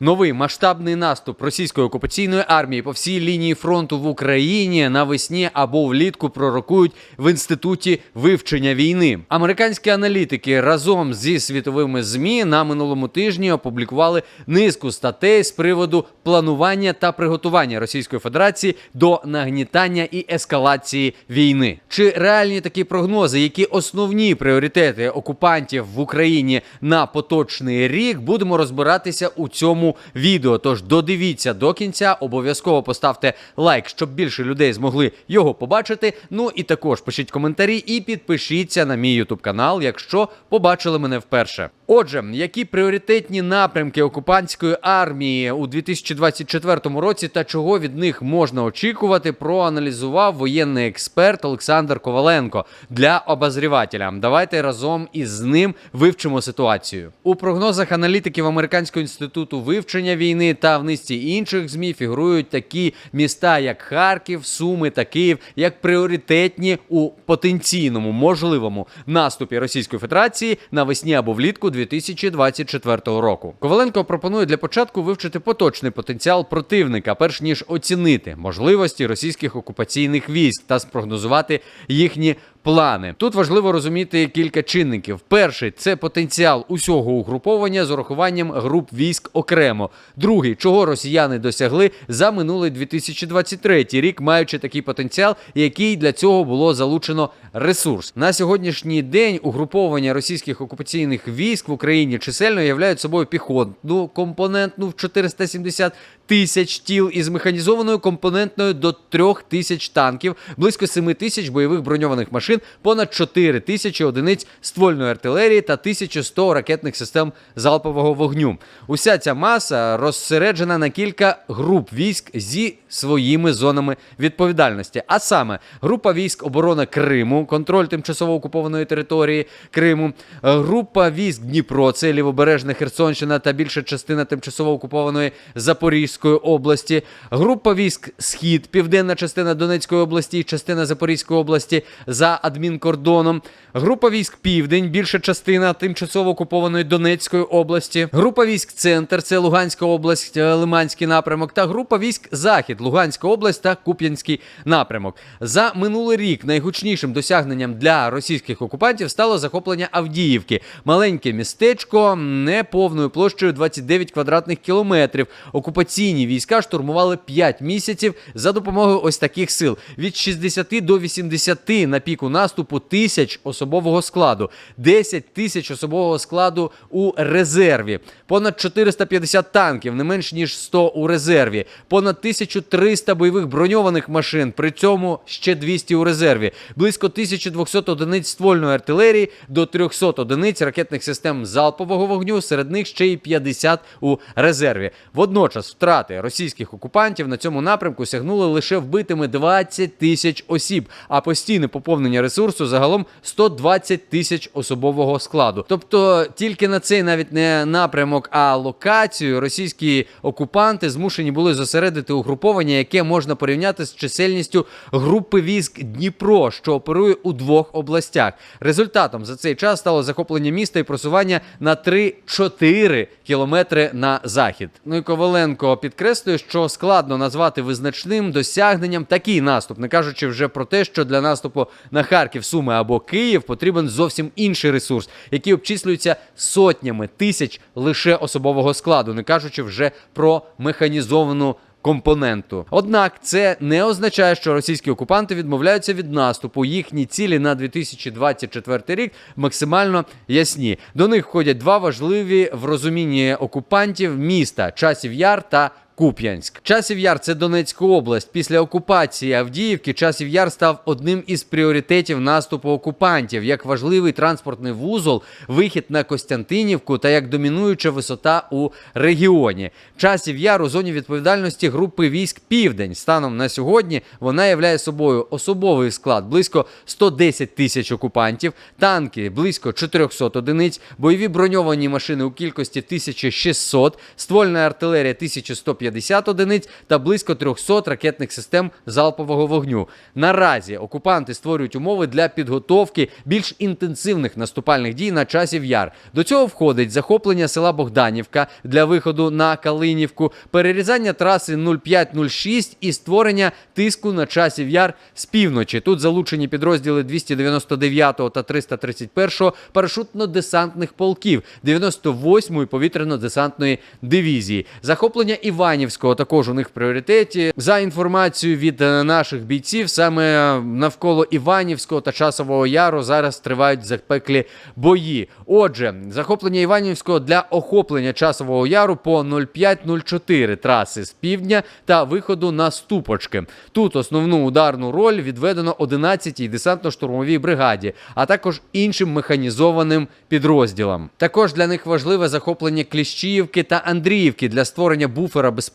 Новий масштабний наступ російської окупаційної армії по всій лінії фронту в Україні навесні або влітку пророкують в інституті вивчення війни. Американські аналітики разом зі світовими змі на минулому тижні опублікували низку статей з приводу планування та приготування Російської Федерації до нагнітання і ескалації війни. Чи реальні такі прогнози, які основні пріоритети окупантів в Україні на поточний рік, будемо розбиратися у цьому відео. Тож додивіться до кінця, обов'язково поставте лайк, щоб більше людей змогли його побачити. Ну і також пишіть коментарі і підпишіться на мій ютуб канал, якщо побачили мене вперше. Отже, які пріоритетні напрямки окупантської армії у 2024 році та чого від них можна очікувати, проаналізував воєнний експерт Олександр Коваленко для обозрівателя. Давайте разом із ним вивчимо ситуацію. У прогнозах аналітиків Американського інституту вивчення війни та в низці інших змі фігурують такі міста, як Харків, Суми та Київ, як пріоритетні у потенційному можливому наступі Російської Федерації навесні або влітку 2024 року. Коваленко пропонує для початку вивчити поточний потенціал противника, перш ніж оцінити можливості російських окупаційних військ та спрогнозувати їхні плани. Тут важливо розуміти кілька чинників. Перший це потенціал усього угруповання з урахуванням груп військ окремо. Другий, чого росіяни досягли за минулий 2023 рік, маючи такий потенціал, який для цього було залучено ресурс. На сьогоднішній день угруповання російських окупаційних військ в Україні чисельно являють собою піхотну компонентну в 470 тисяч тіл із механізованою компонентною до 3 тисяч танків, близько 7 тисяч бойових броньованих машин, понад 4 тисячі одиниць ствольної артилерії та 1100 ракетних систем залпового вогню. Уся ця маса розсереджена на кілька груп військ зі своїми зонами відповідальності. А саме група військ оборони Криму, контроль тимчасово окупованої території Криму, група військ Дніпро, це лівобережна Херсонщина та більша частина тимчасово окупованої Запорізької області, група військ Схід, південна частина Донецької області і частина Запорізької області за адмінкордоном, група військ Південь, більша частина тимчасово окупованої Донецької області, група військ Центр, це Луганська область, е, Лиманський напрямок, та група військ Захід, Луганська область та Куп'янський напрямок. За минулий рік найгучнішим досягненням для російських окупантів стало захоплення Авдіївки, маленьке містечко неповною площею 29 квадратних кілометрів. Окупаційні війська штурмували 5 місяців за допомогою ось таких сил: від 60 до 80 на піку наступу тисяч особового складу, 10 тисяч особового складу у резерві, понад 450 танків, не менш ніж 100 у резерві, понад 1300 бойових броньованих машин, при цьому ще 200 у резерві, близько 1200 одиниць ствольної артилерії до 300 одиниць ракетних систем залпового вогню, серед них ще й 50 у резерві. Водночас втрати російських окупантів на цьому напрямку сягнули лише вбитими 20 тисяч осіб, а постійне поповнення ресурсу загалом 120 тисяч особового складу. Тобто тільки на цей навіть не напрямок, а локацію російські окупанти змушені були зосередити угруповання, яке можна порівняти з чисельністю групи військ Дніпро, що оперує у двох областях. Результатом за цей час стало захоплення міста і просування на 3-4 кілометри на захід. Ну і Коваленко підкреслює, що складно назвати визначним досягненням такий наступ, не кажучи вже про те, що для наступу на Харків, Суми або Київ потрібен зовсім інший ресурс, який обчислюється сотнями тисяч лише особового складу, не кажучи вже про механізовану компоненту. Однак це не означає, що російські окупанти відмовляються від наступу. Їхні цілі на 2024 рік максимально ясні. До них входять два важливі в розумінні окупантів міста Часів Яр та Куп'янськ. Часів Яр це Донецька область. Після окупації Авдіївки Часів Яр став одним із пріоритетів наступу окупантів, як важливий транспортний вузол, вихід на Костянтинівку та як домінуюча висота у регіоні. Часів Яр у зоні відповідальності групи військ Південь. Станом на сьогодні вона являє собою особовий склад близько 110 тисяч окупантів, танки близько 400 одиниць, бойові броньовані машини у кількості 1600, ствольна артилерія 1150 150 одиниць та близько 300 ракетних систем залпового вогню. Наразі окупанти створюють умови для підготовки більш інтенсивних наступальних дій на часів яр. До цього входить захоплення села Богданівка для виходу на Калинівку, перерізання траси 0506 і створення тиску на часів яр з півночі. Тут залучені підрозділи 299 та 331 парашутно-десантних полків, 98-ї повітряно-десантної дивізії. Захоплення Іванівського також у них в пріоритеті. За інформацією від е, наших бійців, саме навколо Іванівського та Часового Яру зараз тривають запеклі бої. Отже, захоплення Іванівського для охоплення Часового Яру по 0504 траси з півдня та виходу на Ступочки. Тут основну ударну роль відведено 11-й десантно-штурмовій бригаді, а також іншим механізованим підрозділам. Також для них важливе захоплення Кліщіївки та Андріївки для створення буфера безпеки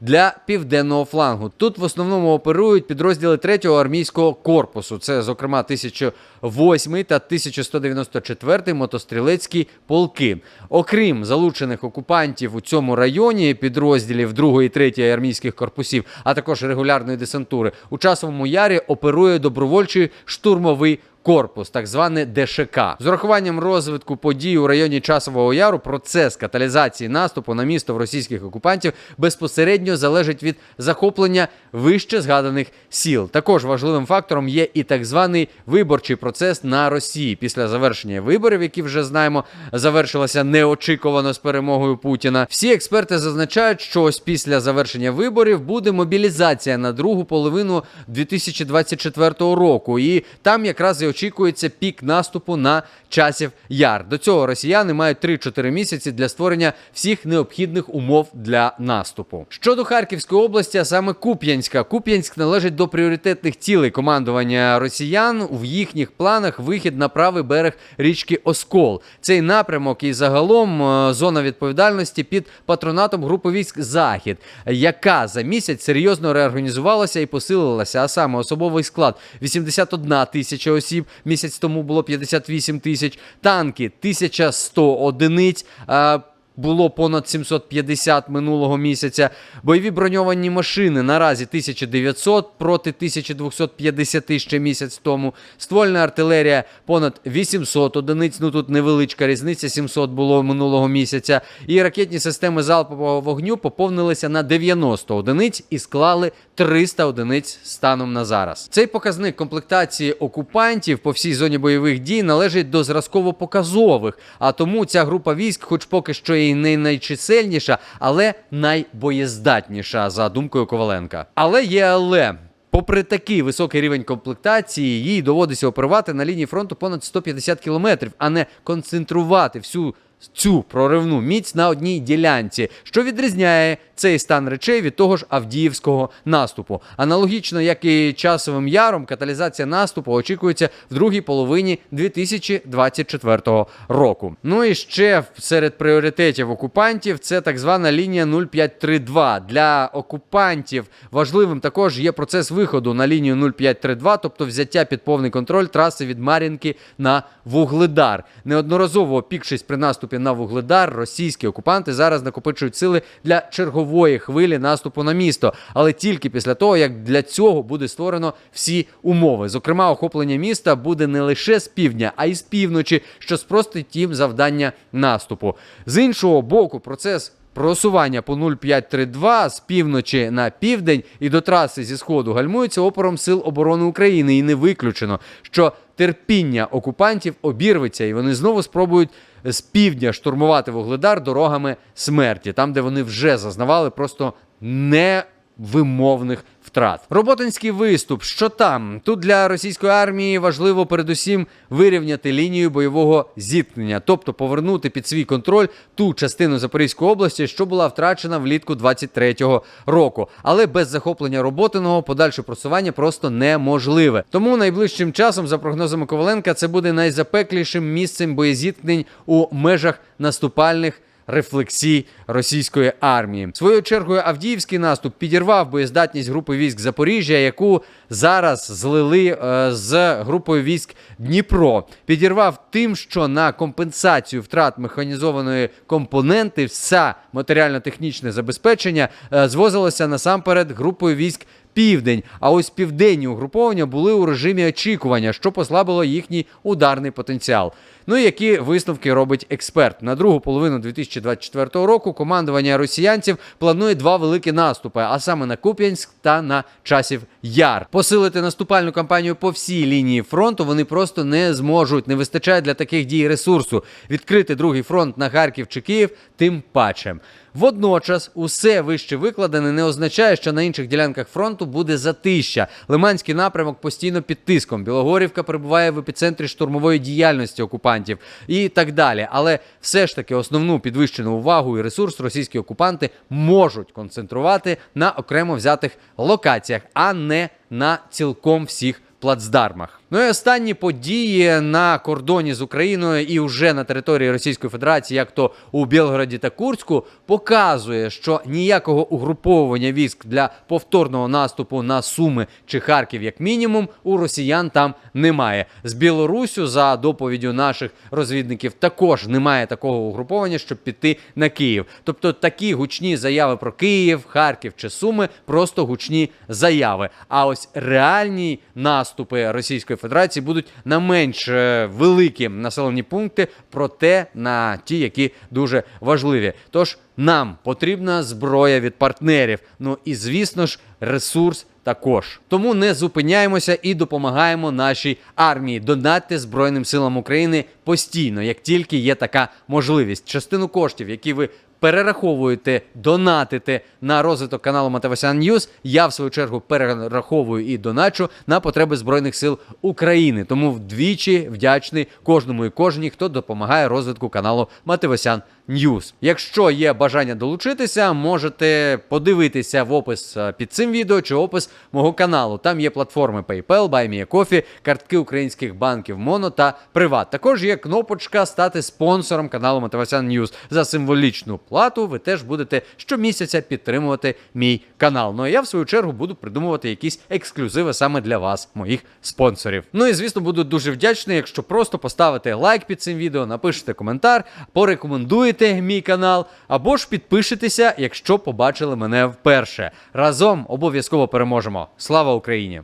для південного флангу. Тут в основному оперують підрозділи 3-го армійського корпусу. Це, зокрема, 1008 та 1194 мотострілецькі полки. Окрім залучених окупантів у цьому районі підрозділів 2 і 3 армійських корпусів, а також регулярної десантури, у часовому ярі оперує добровольчий штурмовий корпус, так зване ДШК. З урахуванням розвитку подій у районі Часового Яру процес каталізації наступу на місто в російських окупантів безпосередньо залежить від захоплення вище згаданих сіл. Також важливим фактором є і так званий виборчий процес на Росії після завершення виборів, які вже знаємо, завершилися неочікувано з перемогою Путіна. Всі експерти зазначають, що ось після завершення виборів буде мобілізація на другу половину 2024 року, і там якраз і очікується пік наступу на часів яр. До цього росіяни мають 3-4 місяці для створення всіх необхідних умов для наступу. Щодо Харківської області, а саме Куп'янська, Куп'янськ належить до пріоритетних цілей командування росіян. В їхніх планах вихід на правий берег річки Оскол. Цей напрямок і загалом е, зона відповідальності під патронатом групи військ Захід, яка за місяць серйозно реорганізувалася і посилилася. А саме особовий склад 81 тисяча осіб. Місяць тому було 58 тисяч, танки 1100 одиниць. Було понад 750 минулого місяця. Бойові броньовані машини наразі 1900 проти 1250 ще місяць тому. Ствольна артилерія понад 800 одиниць. Ну тут невеличка різниця, 700 було минулого місяця. І ракетні системи залпового вогню поповнилися на 90 одиниць і склали 300 одиниць станом на зараз. Цей показник комплектації окупантів по всій зоні бойових дій належить до зразково-показових. А тому ця група військ, хоч поки що і не найчисельніша, але найбоєздатніша, за думкою Коваленка. Але є але. Попри такий високий рівень комплектації, їй доводиться оперувати на лінії фронту понад 150 кілометрів, а не концентрувати всю цю проривну міць на одній ділянці, що відрізняє цей стан речей від того ж Авдіївського наступу. Аналогічно, як і часовим яром, каталізація наступу очікується в другій половині 2024 року. Ну і ще серед пріоритетів окупантів це так звана лінія 0532. Для окупантів важливим також є процес виходу на лінію 0532, тобто взяття під повний контроль траси від Мар'їнки на Вугледар. Неодноразово опікшись при наступі на Вугледар, російські окупанти зараз накопичують сили для чергової хвилі наступу на місто, але тільки після того, як для цього буде створено всі умови. Зокрема, охоплення міста буде не лише з півдня, а й з півночі, що спростить їм завдання наступу. З іншого боку, процес. Просування по 0532 з півночі на південь і до траси зі сходу гальмується опором сил оборони України, і не виключено, що терпіння окупантів обірветься, і вони знову спробують з півдня штурмувати вугледар дорогами смерті, там, де вони вже зазнавали просто невимовних втрат. Роботинський виступ. Що там? Тут для російської армії важливо передусім вирівняти лінію бойового зіткнення, тобто повернути під свій контроль ту частину Запорізької області, що була втрачена влітку 23-го року. Але без захоплення роботиного подальше просування просто неможливе. Тому найближчим часом, за прогнозами Коваленка, це буде найзапеклішим місцем боєзіткнень у межах наступальних рефлексій російської армії. Своєю чергою Авдіївський наступ підірвав боєздатність групи військ Запоріжжя, яку зараз злили е, з групою військ Дніпро. Підірвав тим, що на компенсацію втрат механізованої компоненти вся матеріально-технічне забезпечення е, звозилося насамперед групою військ. Південь, а ось південні угруповання були у режимі очікування, що послабило їхній ударний потенціал. Ну і які висновки робить експерт на другу половину 2024 року. Командування росіянців планує два великі наступи, а саме на Куп'янськ та на часів Яр. Посилити наступальну кампанію по всій лінії фронту вони просто не зможуть. Не вистачає таких дій ресурсу. Відкрити другий фронт на Харків чи Київ, тим паче. Водночас, усе вище викладене не означає, що на інших ділянках фронту буде затища. Лиманський напрямок постійно під тиском. Білогорівка перебуває в епіцентрі штурмової діяльності окупантів і так далі. Але все ж таки основну підвищену увагу і ресурс російські окупанти можуть концентрувати на окремо взятих локаціях, а не на цілком всіх плацдармах. Ну і останні події на кордоні з Україною і вже на території Російської Федерації, як то у Білгороді та Курську, показує, що ніякого угруповування військ для повторного наступу на Суми чи Харків, як мінімум, у росіян там немає. З Білорусю, за доповіддю наших розвідників, також немає такого угруповання, щоб піти на Київ. Тобто такі гучні заяви про Київ, Харків чи Суми просто гучні заяви. А ось реальні наступи Російської Федерації будуть на менш е, великі населені пункти, проте на ті, які дуже важливі. Тож нам потрібна зброя від партнерів. Ну і звісно ж, ресурс. Також тому не зупиняємося і допомагаємо нашій армії. Донатьте Збройним силам України постійно, як тільки є така можливість. Частину коштів, які ви перераховуєте, донатите на розвиток каналу Матавасян Ньюз, я в свою чергу перераховую і доначу на потреби Збройних сил України. Тому вдвічі вдячний кожному і кожній, хто допомагає розвитку каналу Мативасян Ньюз. Якщо є бажання долучитися, можете подивитися в опис е, під цим відео чи опис мого каналу. Там є платформи PayPal, BuyMeACoffee, картки українських банків Моно та Приват. Також є кнопочка стати спонсором каналу Мотивасян Ньюз. За символічну плату ви теж будете щомісяця підтримувати мій канал. Ну а я в свою чергу буду придумувати якісь ексклюзиви саме для вас, моїх спонсорів. Ну і звісно, буду дуже вдячний, якщо просто поставите лайк під цим відео, напишете коментар, порекомендуєте мій канал, або ж підпишетеся, якщо побачили мене вперше. Разом обов'язково переможемо. Слава Україні!